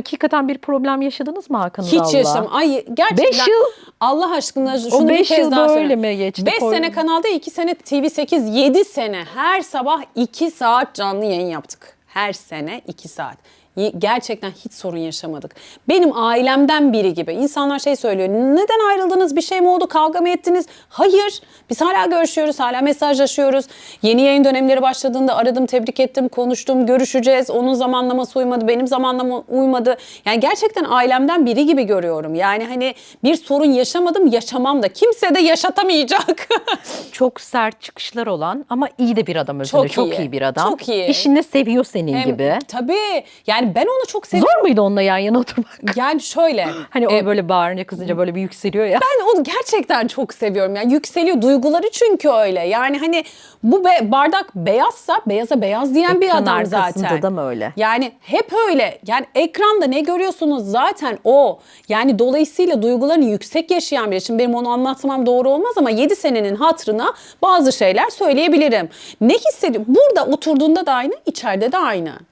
Hakikaten bir problem yaşadınız mı Hakan Hiç Ural'la? yaşam. Ay gerçekten. Beş yıl- Allah aşkına şunu O bir beş kez yıl daha böyle mi geçti? 5 Koy- sene kanalda 2 sene TV8 7 sene her sabah 2 saat canlı yayın yaptık. Her sene 2 saat. Gerçekten hiç sorun yaşamadık. Benim ailemden biri gibi. İnsanlar şey söylüyor. Neden ayrıldınız? Bir şey mi oldu? Kavga mı ettiniz? Hayır. Biz hala görüşüyoruz. Hala mesajlaşıyoruz. Yeni yayın dönemleri başladığında aradım, tebrik ettim, konuştum, görüşeceğiz. Onun zamanlaması uymadı, benim zamanlama uymadı. Yani gerçekten ailemden biri gibi görüyorum. Yani hani bir sorun yaşamadım, yaşamam da. Kimse de yaşatamayacak. Çok sert çıkışlar olan ama iyi de bir adam özünde. Çok Çok, iyi. iyi. bir adam. Çok iyi. İşini seviyor senin Hem- gibi. Tabii. Yani ben onu çok seviyorum. Zor muydu onunla yan yana oturmak? Yani şöyle. Hani o e, böyle bağırınca kızınca böyle bir yükseliyor ya. Ben onu gerçekten çok seviyorum. Yani yükseliyor duyguları çünkü öyle. Yani hani bu be- bardak beyazsa beyaza beyaz diyen bir Ekran adam zaten. da mı öyle? Yani hep öyle. Yani ekranda ne görüyorsunuz zaten o. Yani dolayısıyla duygularını yüksek yaşayan biri. Şimdi benim onu anlatmam doğru olmaz ama 7 senenin hatırına bazı şeyler söyleyebilirim. Ne hissediyor? Burada oturduğunda da aynı, içeride de aynı.